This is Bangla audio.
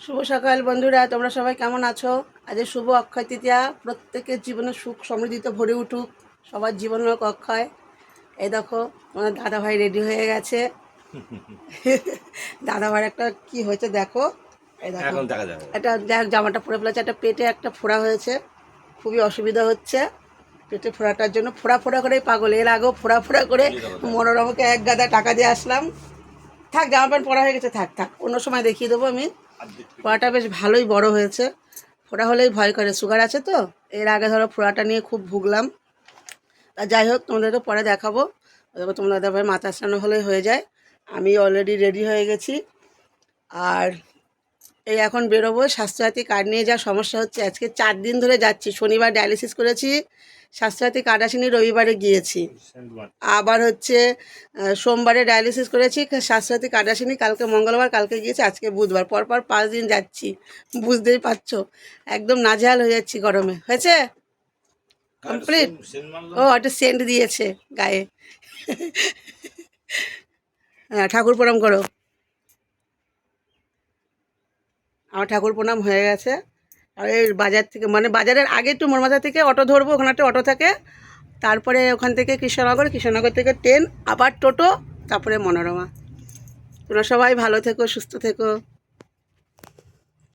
শুভ সকাল বন্ধুরা তোমরা সবাই কেমন আছো? আজ শুভ অক্ষয় তৃতীয়া। প্রত্যেকের জীবনে সুখ সমৃদ্ধিতে ভরে উঠুক সবার জীবন হোক অক্ষয়। এই দেখো তোমার দাদা ভাই রেডি হয়ে গেছে। দাদা ভাইয়ের একটা কি হয়েছে দেখো। এই দেখো একটা দেখ জামাটা পরে ফেলেছে একটা পেটে একটা ফোড়া হয়েছে। খুবই অসুবিধা হচ্ছে। পেটে ফোড়াটার জন্য ফোড়া ফোড়া করেই পাগল। এর আগেও ফোড়া ফোড়া করে মনোরমাকে এক গাদা টাকা দিয়ে আসলাম। থাক জামা প্যান্ট পরা হয়ে গেছে থাক থাক। অন্য সময় দেখিয়ে দেবো আমি। ফোড়াটা বেশ ভালোই বড় হয়েছে। ফোড়া হলেই ভয় করে, সুগার আছে তো? এর আগে ধরো ফোড়াটা নিয়ে খুব ভুগলাম। আর যাই হোক, তোমাদেরকে পরে দেখাবো। দেখো তোমাদের ভাই মাথা স্নানো হলেই হয়ে যায়। আমি অলরেডি রেডি হয়ে গেছি। আর এই এখন বেরোবো স্বাস্থ্যসাথী কার্ড নিয়ে যা সমস্যা হচ্ছে। আজকে চার দিন ধরে যাচ্ছি শনিবার ডায়ালিসিস করেছি স্বাস্থ্যসাথী কার্ড আসেনি রবিবারে গিয়েছি। আবার হচ্ছে সোমবারে ডায়ালিসিস করেছি স্বাস্থ্যসাথী কার্ড আসেনি কালকে মঙ্গলবার কালকে গিয়েছি আজকে বুধবার। পরপর পাঁচ দিন যাচ্ছি বুঝতেই পারছ একদম নাজেহাল হয়ে যাচ্ছি গরমে। হয়েছে? কমপ্লিট ও একটা সেন্ট দিয়েছে গায়ে। হ্যাঁ ঠাকুর প্রণাম করো। আমার ঠাকুর প্রণাম হয়ে গেছে। আর এই বাজার থেকে মানে বাজারের আগে একটু মোরমাথা থেকে অটো ধরবো ওখানে একটা অটো থাকে। তারপরে ওখান থেকে কৃষ্ণনগর কৃষ্ণনগর থেকে ট্রেন, আবার টোটো, তারপরে মনোরমা। তোমরা সবাই ভালো থেকো, সুস্থ থেকো।